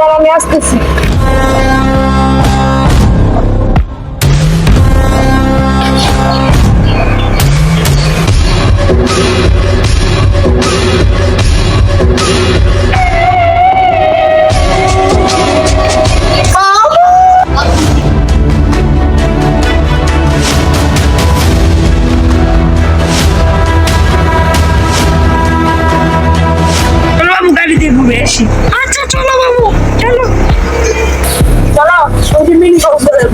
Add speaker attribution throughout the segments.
Speaker 1: দাঁড়া আমি আসতেছি।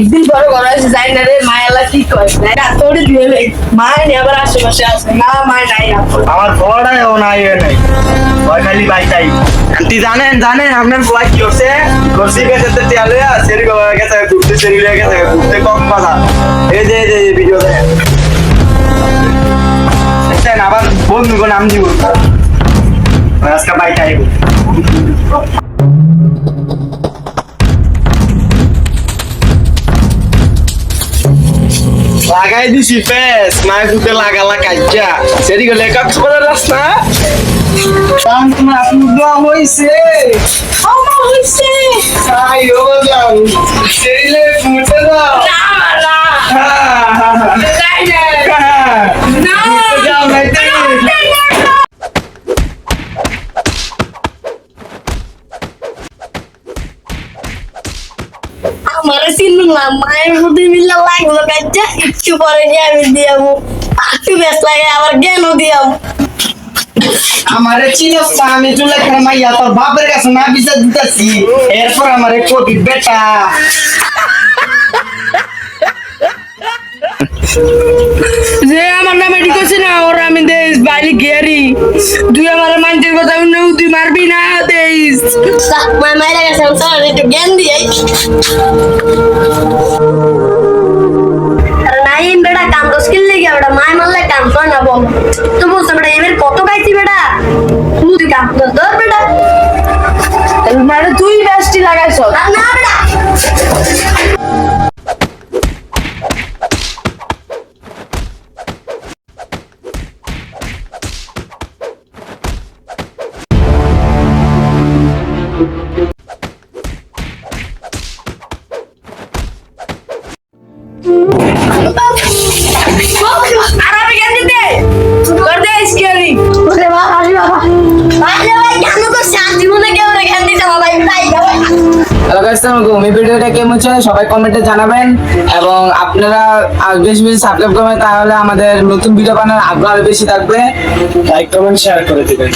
Speaker 1: একদিন পরে বড় হয়েছে যাই না রে মায়ালা কি করে না তোরে দিয়ে মায় নিয়ে আবার আশেপাশে আছে। না মায় নাই
Speaker 2: আমার বড়াই ও নাই এ নাই। ওই খালি বাইটাই আন্টি জানেন জানেন আপনার বয় কি হচ্ছে করছি গেছে তো তেলে সেরি হয়ে গেছে ঘুরতে হয়ে গেছে ঘুরতে কম কথা। এই যে এই যে ভিডিও দেখেন। আবার বন্ধু কোন নাম দিব। আজকে বাইটাই লাগাই দিছি ফেস মায় দুতে লাগালা কাজ্জা সেরি গেলে কক্সবাজার রাস্তা কাম তোমার দোয়া হইছে।
Speaker 1: আমার হইছে।
Speaker 2: আই ও যাও সেরিলে ফুটে দাও
Speaker 1: না না।
Speaker 2: হ্যাঁ। হ্যাঁ
Speaker 1: যাই না
Speaker 2: হ্যাঁ
Speaker 1: না
Speaker 2: ফুটে যাও নাইতে
Speaker 1: আমার মায়ের মিললে লাগল কাজটা একটু পরে গিয়ে আমি দিয়াবো একটু বেশ লাগে আবার জ্ঞানও দিয়াবো
Speaker 2: আমারে চিনস না আমি চুলে খেয়ে মাইয়া তোর বাপের কাছে না বিচার দিতেছি। এরপর আমারে কবি বেটা।
Speaker 3: যে আমার নাম করছে না ওরা আমি দেশ বাইলি গেরি তুই আমার মানছিস কথা নেউ তুই মারবি না দেশ
Speaker 1: মা মায়ের কাছে জ্ঞান দিই তো বলছো বেটা এবার কত গাইছি বেটা? কাম তো ধর বেটা।
Speaker 3: মানে তুই ব্যস্তি লাগাইছ।
Speaker 1: না বেটা।
Speaker 3: আর
Speaker 4: আসসালামু ভিডিওটা কেমন হচ্ছে সবাই কমেন্টে জানাবেন এবং আপনারা তাহলে আমাদের নতুন ভিডিও বানানোর আগ্রহ আরও বেশি থাকবে। লাইক কমেন্ট শেয়ার করে দিবেন।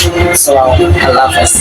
Speaker 4: আল্লাহ হাফেজ।